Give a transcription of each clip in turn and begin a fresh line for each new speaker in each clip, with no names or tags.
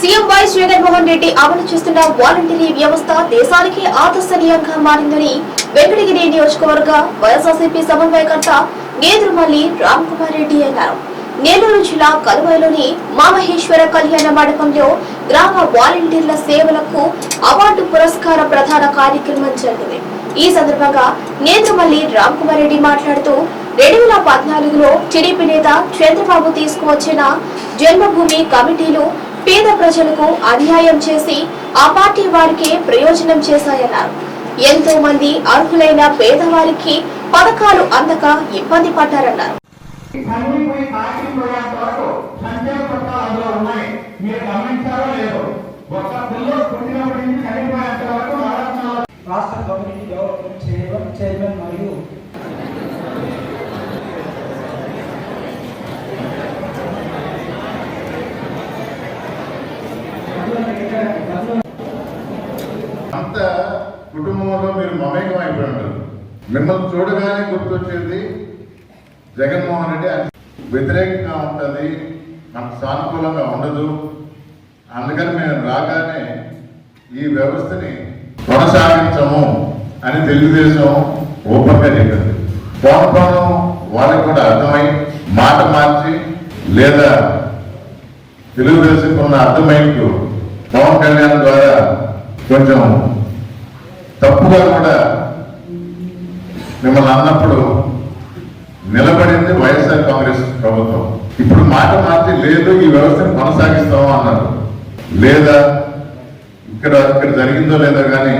CM YS Jaganmohan Reddy అమలు చేస్తున్న voluntary వ్యవస్థ దేశానికి ఆదర్శనీయంగా మారిందని వెంకటగిరి నియోజకవర్గ వైఎస్ఆర్సీపీ సమన్వయకర్త నేదురుమల్లి రామ్ కుమార్ రెడ్డి అన్నారు. నెల్లూరు జిల్లా కలువైలోని మామహేశ్వర కళ్యాణ మండపంలో గ్రామ వాలంటీర్ల సేవలకు అవార్డు పురస్కార ప్రధాన కార్యక్రమం జరిగింది. ఈ సందర్భంగా నేత్రమల్లి రామ్ కుమార్ రెడ్డి మాట్లాడుతూ రెండు వేల పద్నాలుగులో టీడీపీ నేత చంద్రబాబు తీసుకువచ్చిన జన్మభూమి కమిటీలు పేద ప్రజలకు అన్యాయం చేసి ఆ పార్టీ వారికే ప్రయోజనం చేశాయన్నారు. ఎంతో మంది అర్హులైన పేదవారికి పథకాలు అందక ఇబ్బంది పడ్డారన్నారు.
చనిపోయి కాకిపోయేంత వరకు సంక్షేమ పథకాలు
అంత కుటుంబంలో మీరు మమేకం అయిపోయి ఉంటారు మిమ్మల్ని చూడగానే గుర్తొచ్చేది జగన్మోహన్ రెడ్డి వ్యతిరేకంగా ఉంటుంది మనకు సానుకూలంగా ఉండదు. అందుకని మేము రాగానే ఈ వ్యవస్థని కొనసాగించము అని తెలుగుదేశం ఓపెన్గా చెప్పింది పోను పోను వాళ్ళకి కూడా అర్థమై మాట మార్చి లేదా తెలుగుదేశం ఉన్న అర్థమైనట్టు పవన్ కళ్యాణ్ ద్వారా కొంచెం తప్పుగా కూడా మిమ్మల్ని అన్నప్పుడు నిలబడింది వైఎస్ఆర్ కాంగ్రెస్ ప్రభుత్వం. ఇప్పుడు మాట మార్చి లేదు ఈ వ్యవస్థను కొనసాగిస్తాము అన్నారు. లేదా ఇక్కడ ఇక్కడ జరిగిందో లేదో కానీ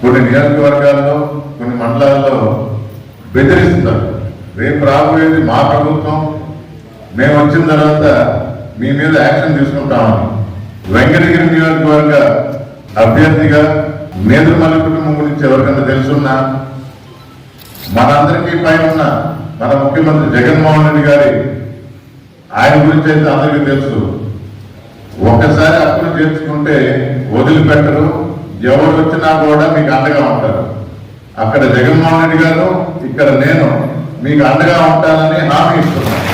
కొన్ని నియోజకవర్గాల్లో కొన్ని మండలాల్లో బెదిరిస్తున్నారు. రేపు రాబోయేది మా ప్రభుత్వం మేము వచ్చిన తర్వాత మీ మీద యాక్షన్ తీసుకుంటామని. వెంకటగిరి నియోజకవర్గ అభ్యర్థిగా మేధుమల్లి కుటుంబం గురించి ఎవరికైనా తెలుసున్నా మనందరికీ పైన ఉన్న మన ముఖ్యమంత్రి జగన్మోహన్ రెడ్డి గారి ఆయన గురించి అయితే అందరికీ తెలుసు. ఒక్కసారి అప్పులు చేర్చుకుంటే వదిలిపెట్టరు. ఎవరు వచ్చినా కూడా మీకు అండగా ఉంటారు. అక్కడ జగన్మోహన్ రెడ్డి గారు ఇక్కడ నేను మీకు అండగా ఉంటానని హామీ ఇస్తున్నాను